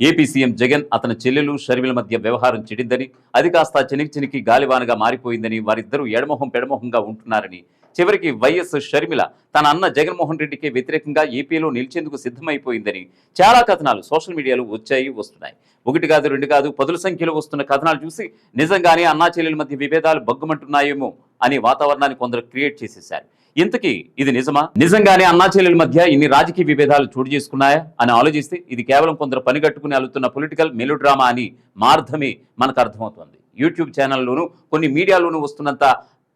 AP CM Jagan అతని చెల్లెలు షర్మిల మధ్య వ్యవహారం చెడిందని అది కాస్త చినికి చినికి గాలివానగా మారిపోయిందని వారిద్దరూ ఎడమొహం పెడమొహంగా ఉంటున్నారని. చివరికి వైఎస్ షర్మిల తన అన్న జగన్మోహన్ రెడ్డికి వ్యతిరేకంగా ఏపీలో నిలిచేందుకు సిద్ధమైపోయిందని చాలా కథనాలు సోషల్ మీడియాలో వచ్చాయి వస్తున్నాయి. ఒకటి కాదు రెండు కాదు పదుల సంఖ్యలో వస్తున్న కథనాలు చూసి నిజంగానే అన్నా చెల్లెల మధ్య విభేదాలు బగ్గుమంటున్నాయేమో అనే వాతావరణాన్ని కొందరు క్రియేట్ చేసేశారు. ఇంతకీ ఇది నిజమా? నిజంగానే అన్నా చెల్లెల మధ్య ఇన్ని రాజకీయ విభేదాలు చోటు చేసుకున్నాయా? అని ఆలోచిస్తే ఇది కేవలం కొందరు పనిగట్టుకుని అలుతున్న పొలిటికల్ మెలోడ్రామా అని మార్థమే మనకు అర్థమవుతుంది. యూట్యూబ్ ఛానల్లోనూ కొన్ని మీడియాలోనూ వస్తున్నంత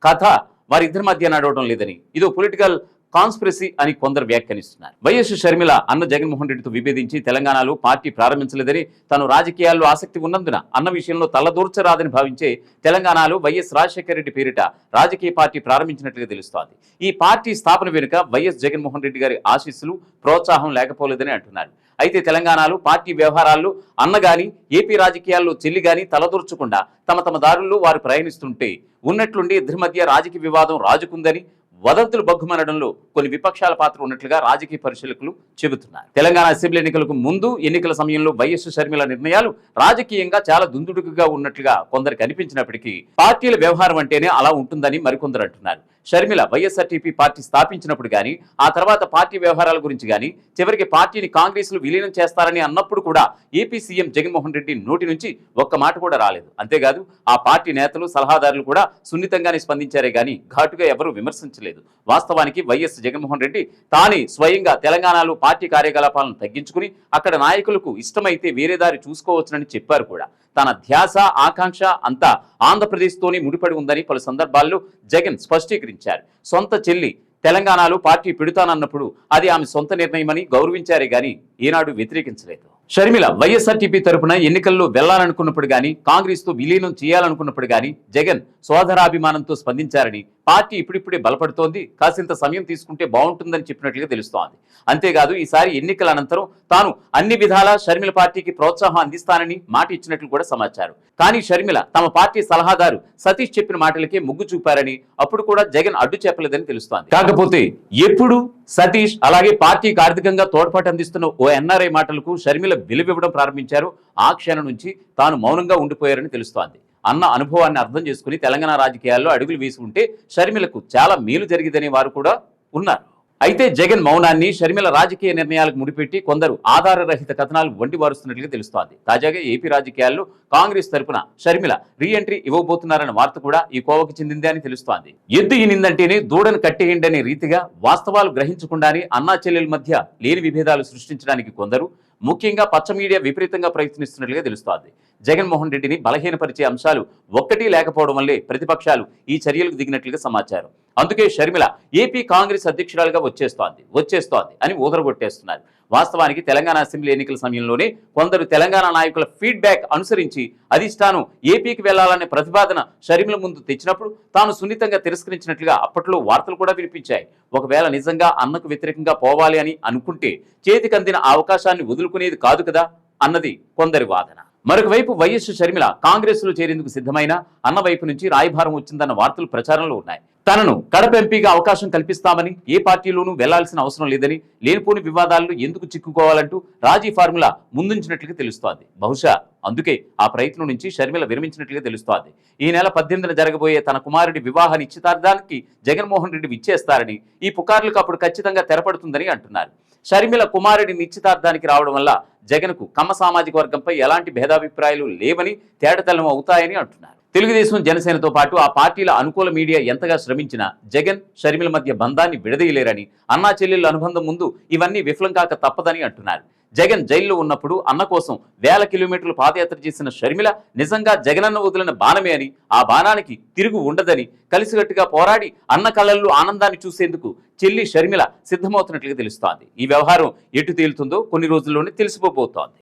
కథ వారిద్దరి మధ్య నడవడం లేదని. ఇదో పొలిటికల్ కాన్స్పిరసీ అని కొందరు వ్యాఖ్యానిస్తున్నారు. వైఎస్ షర్మిల అన్న జగన్మోహన్ రెడ్డితో విభేదించి తెలంగాణలో పార్టీ ప్రారంభించలేదని తను రాజకీయాల్లో ఆసక్తి ఉన్నందున అన్న విషయంలో తలదూర్చరాదని భావించే తెలంగాణలో వైఎస్ రాజశేఖర రెడ్డి పేరిట రాజకీయ పార్టీ ప్రారంభించినట్లుగా తెలుస్తోంది. ఈ పార్టీ స్థాపన వెనుక వైఎస్ జగన్మోహన్ రెడ్డి గారి ఆశీస్సులు ప్రోత్సాహం లేకపోలేదని అంటున్నారు. అయితే తెలంగాణలో పార్టీ వ్యవహారాల్లో అన్న గాని ఏపీ రాజకీయాల్లో చెల్లి గాని తలదూర్చకుండా తమ తమ దారుల్లో వారు ప్రయాణిస్తుంటే ఉన్నట్లుండి ఇద్దరి మధ్య రాజకీయ వివాదం రాజుకుందని వదంతులు బగ్గుమనడంలో కొన్ని విపక్షాల పాత్ర ఉన్నట్లుగా రాజకీయ పరిశీలకులు చెబుతున్నారు. తెలంగాణ అసెంబ్లీ ఎన్నికలకు ముందు ఎన్నికల సమయంలో వైఎస్ షర్మిల నిర్ణయాలు రాజకీయంగా చాలా దుందుడుకుగా ఉన్నట్లుగా కొందరికి అనిపించినప్పటికీ పార్టీల వ్యవహారం అంటేనే అలా ఉంటుందని మరికొందరు అంటున్నారు. షర్మిల వైఎస్ఆర్టీపీ పార్టీ స్థాపించినప్పుడు కానీ ఆ తర్వాత పార్టీ వ్యవహారాల గురించి కానీ చివరికి పార్టీని కాంగ్రెస్లు విలీనం చేస్తారని అన్నప్పుడు కూడా ఏపీ సీఎం జగన్మోహన్ రెడ్డి నోటి నుంచి ఒక్క మాట కూడా రాలేదు. అంతేకాదు ఆ పార్టీ నేతలు సలహాదారులు కూడా సున్నితంగానే స్పందించారే కానీ ఘాటుగా ఎవరూ విమర్శించలేదు. వాస్తవానికి వైఎస్ జగన్మోహన్ రెడ్డి తానే స్వయంగా తెలంగాణలో పార్టీ కార్యకలాపాలను తగ్గించుకుని అక్కడ నాయకులకు ఇష్టమైతే వేరే దారి చూసుకోవచ్చునని చెప్పారు కూడా. తన ధ్యాస ఆకాంక్ష అంతా ఆంధ్రప్రదేశ్తోనే ముడిపడి ఉందని పలు సందర్భాల్లో జగన్ స్పష్టీకరించారు. సొంత చెల్లి తెలంగాణలో పార్టీ పెడుతానన్నప్పుడు అది ఆమె సొంత నిర్ణయమని గౌరవించారే గాని ఈనాడు వ్యతిరేకించలేదు. షర్మిల వైఎస్ఆర్టీపీ తరపున ఎన్నికల్లో వెళ్ళాలనుకున్నప్పుడు గాని కాంగ్రెస్తో విలీనం చేయాలనుకున్నప్పుడు గాని జగన్ సోదరాభిమానంతో స్పందించారని పార్టీ ఇప్పుడిప్పుడే బలపడుతోంది. కాసింత సమయం తీసుకుంటే బాగుంటుందని చెప్పినట్లుగా తెలుస్తోంది. అంతేకాదు ఈసారి ఎన్నికల అనంతరం తాను అన్ని విధాలా షర్మిల పార్టీకి ప్రోత్సాహం అందిస్తానని మాట ఇచ్చినట్లు కూడా సమాచారం. కానీ షర్మిల తమ పార్టీ సలహాదారు సతీష్ చెప్పిన మాటలకే మొగ్గు చూపారని అప్పుడు కూడా జగన్ అడ్డు చెప్పలేదని తెలుస్తోంది. కాకపోతే ఎప్పుడు సతీష్ అలాగే పార్టీకి ఆర్థికంగా తోడ్పాటు అందిస్తున్న ఓ ఎన్ఆర్ఐ మాటలకు షర్మిల విలువివ్వడం ప్రారంభించారు. ఆ క్షణం నుంచి తాను మౌనంగా ఉండిపోయారని తెలుస్తోంది. అన్న అనుభవాన్ని అర్థం చేసుకుని తెలంగాణ రాజకీయాల్లో అడుగులు వేసి ఉంటే షర్మిలకు చాలా మేలు జరిగిదనే వారు కూడా ఉన్నారు. అయితే జగన్ మౌనాన్ని షర్మిల రాజకీయ నిర్ణయాలకు ముడిపెట్టి కొందరు ఆధారరహిత కథనాలు వండి వారుస్తున్నట్లుగా తెలుస్తోంది. తాజాగా ఏపీ రాజకీయాల్లో కాంగ్రెస్ తరపున షర్మిల రీ ఎంట్రీ ఇవ్వబోతున్నారన్న వార్త కూడా ఈ కోవకు చెందిందే అని తెలుస్తోంది. ఎద్దు ఈనిందంటేనే దూడను కట్టేయండి అనే రీతిగా వాస్తవాలు గ్రహించకుండానే అన్నా చెల్లెల మధ్య లేని విభేదాలు సృష్టించడానికి కొందరు ముఖ్యంగా పచ్చ మీడియా విపరీతంగా ప్రయత్నిస్తున్నట్లుగా తెలుస్తోంది. జగన్మోహన్ రెడ్డిని బలహీనపరిచే అంశాలు ఒక్కటి లేకపోవడం వల్లే ప్రతిపక్షాలు ఈ చర్యలకు దిగినట్లుగా సమాచారం. అందుకే షర్మిల ఏపీ కాంగ్రెస్ అధ్యక్షురాలుగా వచ్చేస్తోంది వచ్చేస్తోంది అని ఊదరగొట్టేస్తున్నారు. వాస్తవానికి తెలంగాణ అసెంబ్లీ ఎన్నికల సమయంలోనే కొందరు తెలంగాణ నాయకుల ఫీడ్బ్యాక్ అనుసరించి అధిష్టానం ఏపీకి వెళ్ళాలనే ప్రతిపాదన షరీముల ముందు తెచ్చినప్పుడు తాను సున్నితంగా తిరస్కరించినట్లుగా అప్పట్లో వార్తలు కూడా వినిపించాయి. ఒకవేళ నిజంగా అన్నకు వ్యతిరేకంగా పోవాలి అని అనుకుంటే చేతికందిన అవకాశాన్ని వదులుకునేది కాదు కదా అన్నది కొందరి వాదన. మరొక వైపు వైఎస్ షర్మిల కాంగ్రెస్లో చేరేందుకు సిద్ధమైన అన్న వైపు నుంచి రాయభారం వచ్చిందన్న వార్తలు ప్రచారంలో ఉన్నాయి. తనను కడప ఎంపీగా అవకాశం కల్పిస్తామని ఏ పార్టీలోనూ వెళ్ళాల్సిన అవసరం లేదని లేనిపోని వివాదాలను ఎందుకు చిక్కుకోవాలంటూ రాజీ ఫార్ములా ముందుంచినట్లుగా తెలుస్తోంది. బహుశా అందుకే ఆ ప్రయత్నం నుంచి షర్మిల విరమించినట్లుగా తెలుస్తోంది. ఈ నెల పద్దెనిమిదిన జరగబోయే తన కుమారుడి వివాహ నిశ్చితార్థానికి జగన్మోహన్ రెడ్డి విచ్చేస్తారని ఈ పుకార్లకు అప్పుడు ఖచ్చితంగా తెరపడుతుందని అంటున్నారు. షర్మిల కుమారుడి నిశ్చితార్థానికి రావడం వల్ల జగన్కు కమ్మ సామాజిక వర్గంపై ఎలాంటి భేదాభిప్రాయాలు లేవని తేటతలం అవుతాయని అంటున్నారు. తెలుగుదేశం జనసేనతో పాటు ఆ పార్టీల అనుకూల మీడియా ఎంతగా శ్రమించినా జగన్ షర్మిల మధ్య బంధాన్ని విడదీయలేరని అన్నా చెల్లెళ్ళ అనుబంధం ముందు ఇవన్నీ విఫలం కాక తప్పదని అంటున్నారు. జగన్ జైల్లో ఉన్నప్పుడు అన్న కోసం వేల కిలోమీటర్లు పాదయాత్ర చేసిన షర్మిల నిజంగా జగనన్న వదిలిన బాణమే అని ఆ బాణానికి తిరుగు ఉండదని కలిసికట్టుగా పోరాడి అన్న కళ్ళల్లో ఆనందాన్ని చూసేందుకు చెల్లి షర్మిల సిద్ధమవుతున్నట్లుగా తెలుస్తోంది. ఈ వ్యవహారం ఎటు తేలుతుందో కొన్ని రోజుల్లోనే తెలిసిపోబోతోంది.